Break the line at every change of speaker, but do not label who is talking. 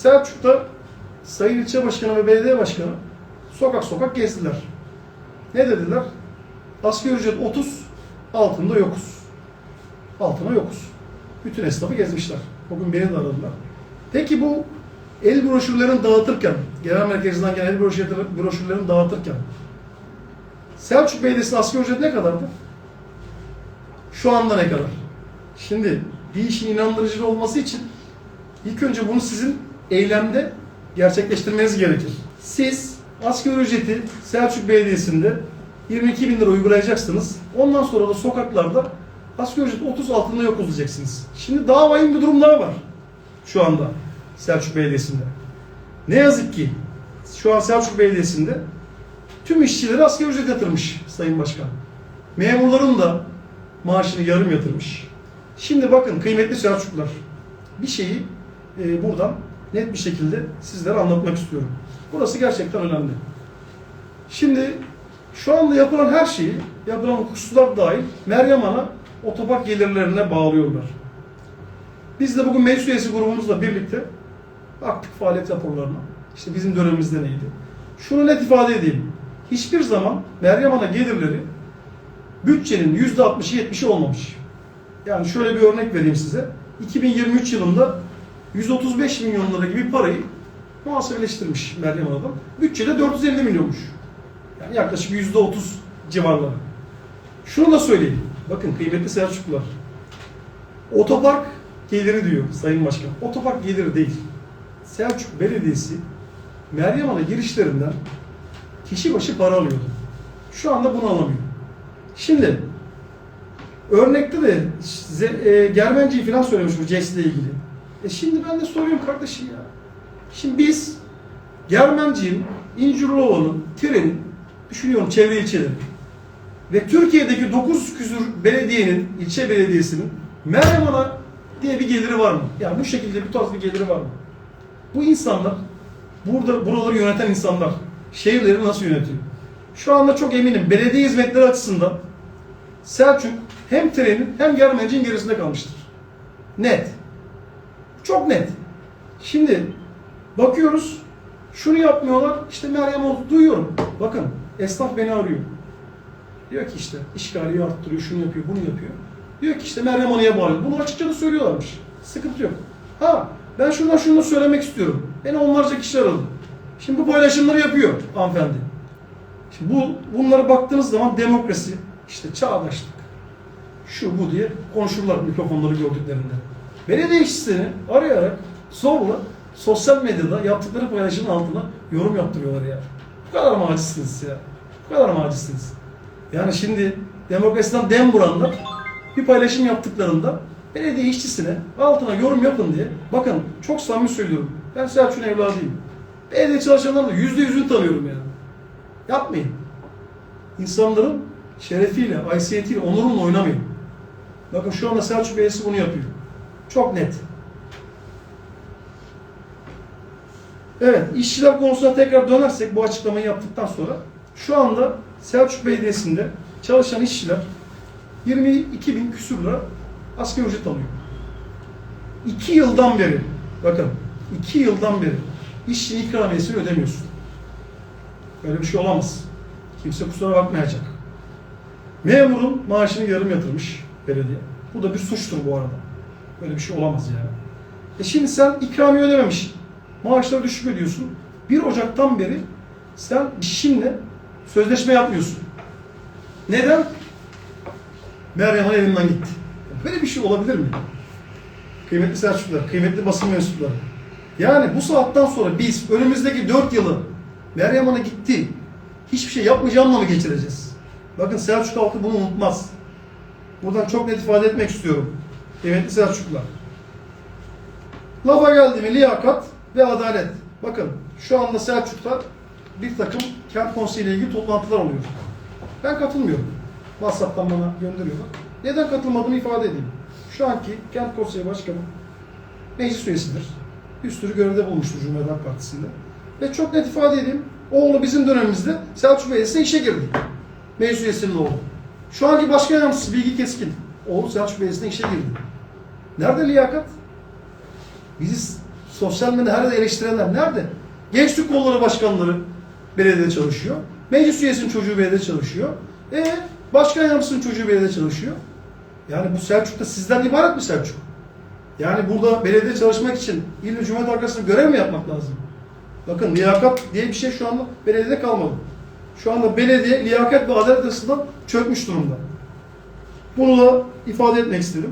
Selçuk'ta Sayın İlçe Başkanı ve Belediye Başkanı sokak sokak gezdiler. Ne dediler? Asgari ücret 30, altında yokuz. Altına yokuz. Bütün esnafı gezmişler. Bugün beni de aradılar. Peki bu el broşürlerini dağıtırken, genel merkezinden gelen el broşürleri- broşürlerini dağıtırken Selçuk Belediyesi'nin asgari ücret ne kadardı? Şu anda ne kadar? Şimdi bir işin inandırıcı olması için ilk önce bunu sizin eylemde gerçekleştirmeniz gerekir. Siz asgari ücreti Selçuk Belediyesi'nde 22 bin lira uygulayacaksınız. Ondan sonra da sokaklarda asgari ücret 30 altında yok olacaksınız. Şimdi daha vahim bir durum daha var şu anda Selçuk Belediyesi'nde. Ne yazık ki şu an Selçuk Belediyesi'nde tüm işçileri asgari ücret yatırmış Sayın Başkan. Memurların da maaşını yarım yatırmış. Şimdi bakın kıymetli Selçuklular bir şeyi e, buradan net bir şekilde sizlere anlatmak istiyorum. Burası gerçekten önemli. Şimdi şu anda yapılan her şeyi, yapılan hususlar dahil Meryem Ana otopark gelirlerine bağlıyorlar. Biz de bugün meclis üyesi grubumuzla birlikte baktık faaliyet raporlarına. İşte bizim dönemimizde neydi? Şunu net ifade edeyim. Hiçbir zaman Meryem Ana gelirleri bütçenin %60'ı 70'i olmamış. Yani şöyle bir örnek vereyim size. 2023 yılında 135 milyon lira gibi parayı muhasebeleştirmiş Meryem Hanım. Bütçede 450 milyonmuş. Yani yaklaşık %30 civarları. Şunu da söyleyeyim. Bakın kıymetli Selçuklular. Otopark geliri diyor Sayın Başkan. Otopark geliri değil. Selçuk Belediyesi Meryem Ana girişlerinden kişi başı para alıyordu. Şu anda bunu alamıyor. Şimdi örnekte de size e, Germenci'yi falan söylemiş bu CES ile ilgili. E şimdi ben de soruyorum kardeşim ya. Şimdi biz Germenci'nin, İncirlova'nın, Tire'nin, düşünüyorum çevre ilçeleri ve Türkiye'deki 9 küsür belediyenin, ilçe belediyesinin Meryem Ana diye bir geliri var mı? Yani bu şekilde bir tarz bir geliri var mı? Bu insanlar, burada buraları yöneten insanlar, şehirleri nasıl yönetiyor? Şu anda çok eminim belediye hizmetleri açısından Selçuk hem trenin hem Germenci'nin gerisinde kalmıştır. Net. Çok net. Şimdi bakıyoruz şunu yapmıyorlar. İşte Meryem oldu duyuyorum. Bakın esnaf beni arıyor. Diyor ki işte işgali arttırıyor, şunu yapıyor, bunu yapıyor. Diyor ki işte Meryem Ana'ya bağlı. Bunu açıkça da söylüyorlarmış. Sıkıntı yok. Ha ben şuradan şunu da söylemek istiyorum. Beni onlarca kişi aradı. Şimdi bu paylaşımları yapıyor hanımefendi. Şimdi bu bunlara baktığınız zaman demokrasi, işte çağdaşlık, şu bu diye konuşurlar mikrofonları gördüklerinde. Belediye işçisini arayarak zorla sosyal medyada yaptıkları paylaşımın altına yorum yaptırıyorlar ya. Bu kadar mı acizsiniz ya? Bu kadar mı acizsiniz? Yani şimdi demokrasiden dem vuranlar bir paylaşım yaptıklarında belediye işçisine altına yorum yapın diye bakın çok samimi söylüyorum. Ben Selçuk'un evladıyım. Belediye çalışanlarını da yüzde yüzünü tanıyorum yani. Yapmayın. İnsanların şerefiyle, haysiyetiyle, onurunla oynamayın. Bakın şu anda Selçuk Belediyesi bunu yapıyor. Çok net. Evet, işçiler konusuna tekrar dönersek bu açıklamayı yaptıktan sonra şu anda Selçuk Belediyesi'nde çalışan işçiler 22 bin küsur lira asgari ücret alıyor. 2 yıldan beri, bakın 2 yıldan beri işçinin ikramiyesini ödemiyorsun. Böyle bir şey olamaz. Kimse kusura bakmayacak. Memurun maaşını yarım yatırmış belediye. Bu da bir suçtur bu arada. Böyle bir şey olamaz yani. E şimdi sen ikramiye ödememiş. Maaşları düşük ödüyorsun. 1 Ocak'tan beri sen işinle sözleşme yapmıyorsun. Neden? Meryem Ana evinden gitti. Böyle bir şey olabilir mi? Kıymetli Selçuklular, kıymetli basın mensupları. Yani bu saatten sonra biz önümüzdeki 4 yılı Meryem Ana gitti. Hiçbir şey yapmayacağımla mı geçireceğiz? Bakın Selçuk halkı bunu unutmaz. Buradan çok net ifade etmek istiyorum. Kıymetli Selçuklular. Lafa geldi mi liyakat ve adalet. Bakın şu anda Selçuk'ta bir takım kent konseyi ile ilgili toplantılar oluyor. Ben katılmıyorum. WhatsApp'tan bana gönderiyorlar. Neden katılmadığımı ifade edeyim. Şu anki kent konseyi başkanı meclis üyesidir. Bir sürü görevde bulmuştur Cumhuriyet Partisi'nde. Ve çok net ifade edeyim. Oğlu bizim dönemimizde Selçuk Belediyesi'ne işe girdi. Meclis üyesinin oğlu. Şu anki başkan yardımcısı Bilgi Keskin. Oğlu Selçuk Belediyesi'ne işe girdi. Nerede liyakat? Bizi sosyal medyada her yerde eleştirenler nerede? Gençlik kolları başkanları belediyede çalışıyor. Meclis üyesinin çocuğu belediyede çalışıyor. E başkan yardımcısının çocuğu belediyede çalışıyor. Yani bu Selçuk'ta sizden ibaret mi Selçuk? Yani burada belediye çalışmak için İl Cumhuriyet arkasında görev mi yapmak lazım? Bakın liyakat diye bir şey şu anda belediyede kalmadı. Şu anda belediye liyakat ve adalet açısından çökmüş durumda. Bunu da ifade etmek istedim.